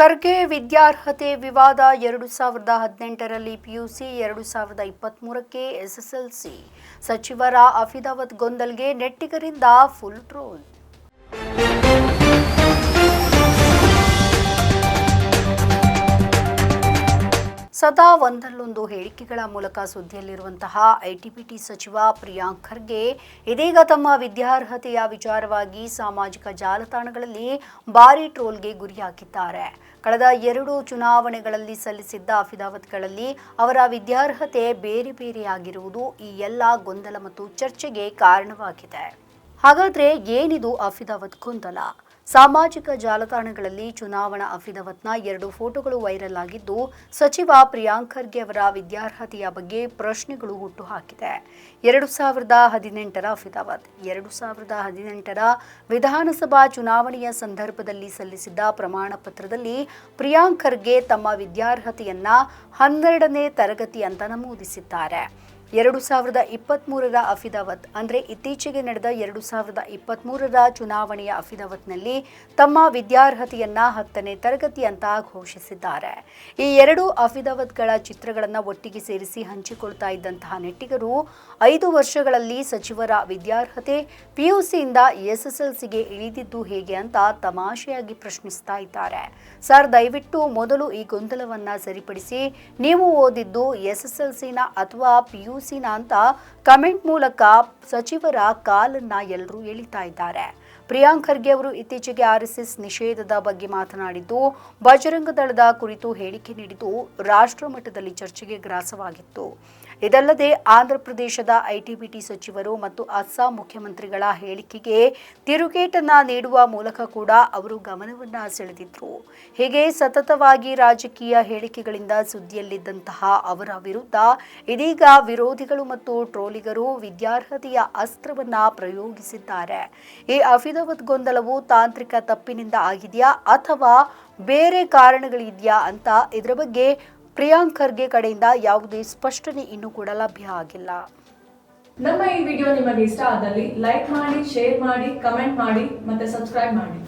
ಖರ್ಗೆ ವಿದ್ಯಾರ್ಹತೆ ವಿವಾದ ಎರಡು ಸಾವಿರದ ಹದಿನೆಂಟರಲ್ಲಿ ಪಿಯುಸಿ, ಎರಡು ಸಾವಿರದ ಇಪ್ಪತ್ತ್ಮೂರಕ್ಕೆ ಎಸ್ಎಸ್ಎಲ್ಸಿ. ಸಚಿವರ ಅಫಿದಾವತ್ ಗೊಂದಲ್ಗೆ ನೆಟ್ಟಿಗರಿಂದ ಫುಲ್ ಟ್ರೋಲ್ ಸದಾ ಒಂದಲ್ಲೊಂದು ಹೇಳಿಕೆಗಳ ಮೂಲಕ ಸುದ್ದಿಯಲ್ಲಿರುವಂತಹ ಐಟಿಬಿಟಿ ಸಚಿವ ಪ್ರಿಯಾಂಕ್ ಖರ್ಗೆ ಇದೀಗ ತಮ್ಮ ವಿದ್ಯಾರ್ಹತೆಯ ವಿಚಾರವಾಗಿ ಸಾಮಾಜಿಕ ಜಾಲತಾಣಗಳಲ್ಲಿ ಭಾರಿ ಟ್ರೋಲ್ಗೆ ಗುರಿಯಾಗಿದ್ದಾರೆ ಕಳೆದ ಎರಡು ಚುನಾವಣೆಗಳಲ್ಲಿ ಸಲ್ಲಿಸಿದ್ದ ಅಫಿದಾವತ್ಗಳಲ್ಲಿ ಅವರ ವಿದ್ಯಾರ್ಹತೆ ಬೇರೆ ಬೇರೆಯಾಗಿರುವುದು ಈ ಎಲ್ಲ ಗೊಂದಲ ಮತ್ತು ಚರ್ಚೆಗೆ ಕಾರಣವಾಗಿದೆ. ಹಾಗಾದ್ರೆ ಏನಿದು ಅಫಿದಾವತ್ ಗೊಂದಲ? ಸಾಮಾಜಿಕ ಜಾಲತಾಣಗಳಲ್ಲಿ ಚುನಾವಣಾ ಅಫಿದಾವತ್ನ ಎರಡು ಫೋಟೋಗಳು ವೈರಲ್ ಆಗಿದ್ದು, ಸಚಿವ ಪ್ರಿಯಾಂಕ್ ಖರ್ಗೆ ಅವರ ವಿದ್ಯಾರ್ಹತೆಯ ಬಗ್ಗೆ ಪ್ರಶ್ನೆಗಳು ಹುಟ್ಟು ಹಾಕಿದೆ ಎರಡು ಸಾವಿರದ ಹದಿನೆಂಟರ ಅಫಿದಾವತ್, ಎರಡು ಸಾವಿರದ ಹದಿನೆಂಟರ ವಿಧಾನಸಭಾ ಚುನಾವಣೆಯ ಸಂದರ್ಭದಲ್ಲಿ ಸಲ್ಲಿಸಿದ್ದ ಪ್ರಮಾಣ ಪತ್ರದಲ್ಲಿ ಪ್ರಿಯಾಂಕ್ ತಮ್ಮ ವಿದ್ಯಾರ್ಹತೆಯನ್ನ ಹನ್ನೆರಡನೇ ತರಗತಿ ಅಂತ ನಮೂದಿಸಿದ್ದಾರೆ. ಎರಡು ಸಾವಿರದ ಇಪ್ಪತ್ತ್ಮೂರರ ಅಫಿದಾವತ್, ಅಂದರೆ ಇತ್ತೀಚೆಗೆ ನಡೆದ ಎರಡು ಸಾವಿರದ ಇಪ್ಪತ್ತ್ಮೂರರ ಚುನಾವಣೆಯ ಅಫಿದಾವತ್ನಲ್ಲಿ ತಮ್ಮ ವಿದ್ಯಾರ್ಹತೆಯನ್ನು ಹತ್ತನೇ ತರಗತಿ ಅಂತ ಘೋಷಿಸಿದ್ದಾರೆ. ಈ ಎರಡು ಅಫಿದಾವತ್ಗಳ ಚಿತ್ರಗಳನ್ನು ಒಟ್ಟಿಗೆ ಸೇರಿಸಿ ಹಂಚಿಕೊಳ್ತಾ ಇದ್ದಂತಹ ನೆಟ್ಟಿಗರು ಐದು ವರ್ಷಗಳಲ್ಲಿ ಸಚಿವರ ವಿದ್ಯಾರ್ಹತೆ ಪಿಯುಸಿಯಿಂದ ಎಸ್ಎಸ್ಎಲ್ಸಿಗೆ ಇಳಿದಿದ್ದು ಹೇಗೆ ಅಂತ ತಮಾಷೆಯಾಗಿ ಪ್ರಶ್ನಿಸ್ತಾ ಇದ್ದಾರೆ. ಸರ್, ದಯವಿಟ್ಟು ಮೊದಲು ಈ ಗೊಂದಲವನ್ನು ಸರಿಪಡಿಸಿ, ನೀವು ಓದಿದ್ದು ಎಸ್ಎಸ್ಎಲ್ಸಿನ ಅಥವಾ ಪಿಯುಸಿನ ಅಂತ ಕಮೆಂಟ್ ಮೂಲಕ ಸಚಿವರ ಕಾಲನ್ನ ಎಲ್ಲರೂ ಎಳಿತಾ ಇದ್ದಾರೆ. ಪ್ರಿಯಾಂಕ್ ಖರ್ಗೆ ಅವರು ಇತ್ತೀಚೆಗೆ ಆರ್ಎಸ್ಎಸ್ ನಿಷೇಧದ ಬಗ್ಗೆ ಮಾತನಾಡಿದ್ದು, ಬಜರಂಗ ದಳದ ಕುರಿತು ಹೇಳಿಕೆ ನೀಡಿದ್ದು ರಾಷ್ಟ್ರ ಮಟ್ಟದಲ್ಲಿ ಚರ್ಚೆಗೆ ಗ್ರಾಸವಾಗಿತ್ತು. ಇದಲ್ಲದೆ ಆಂಧ್ರ ಪ್ರದೇಶದ ಐಟಿಬಿಟಿ ಸಚಿವರು ಮತ್ತು ಅಸ್ಸಾಂ ಮುಖ್ಯಮಂತ್ರಿಗಳ ಹೇಳಿಕೆಗೆ ತಿರುಗೇಟನ್ನ ನೀಡುವ ಮೂಲಕ ಕೂಡ ಅವರು ಗಮನವನ್ನ ಸೆಳೆದಿದ್ರು. ಹೀಗೆ ಸತತವಾಗಿ ರಾಜಕೀಯ ಹೇಳಿಕೆಗಳಿಂದ ಸುದ್ದಿಯಲ್ಲಿದ್ದಂತಹ ಅವರ ವಿರುದ್ಧ ಇದೀಗ ವಿರೋಧಿಗಳು ಮತ್ತು ಟ್ರೋಲಿಗರು ವಿದ್ಯಾರ್ಹತೆಯ ಅಸ್ತ್ರವನ್ನ ಪ್ರಯೋಗಿಸಿದ್ದಾರೆ. ಈ ಅಫಿದಾವತ್ ಗೊಂದಲವು ತಾಂತ್ರಿಕ ತಪ್ಪಿನಿಂದ ಆಗಿದೆಯಾ ಅಥವಾ ಬೇರೆ ಕಾರಣಗಳಿದೆಯಾ ಅಂತ ಇದರ ಬಗ್ಗೆ ಪ್ರಿಯಾಂಕ್ ಖರ್ಗೆ ಕಡೆಯಿಂದ ಯಾವುದೇ ಸ್ಪಷ್ಟನೆ ಇನ್ನೂ ಕೂಡ ಲಭ್ಯ ಆಗಿಲ್ಲ. ನಮ್ಮ ಈ ವಿಡಿಯೋ ನಿಮಗೆ ಇಷ್ಟ ಆದಲ್ಲಿ ಲೈಕ್ ಮಾಡಿ, ಶೇರ್ ಮಾಡಿ, ಕಮೆಂಟ್ ಮಾಡಿ ಮತ್ತೆ ಸಬ್ಸ್ಕ್ರೈಬ್ ಮಾಡಿ.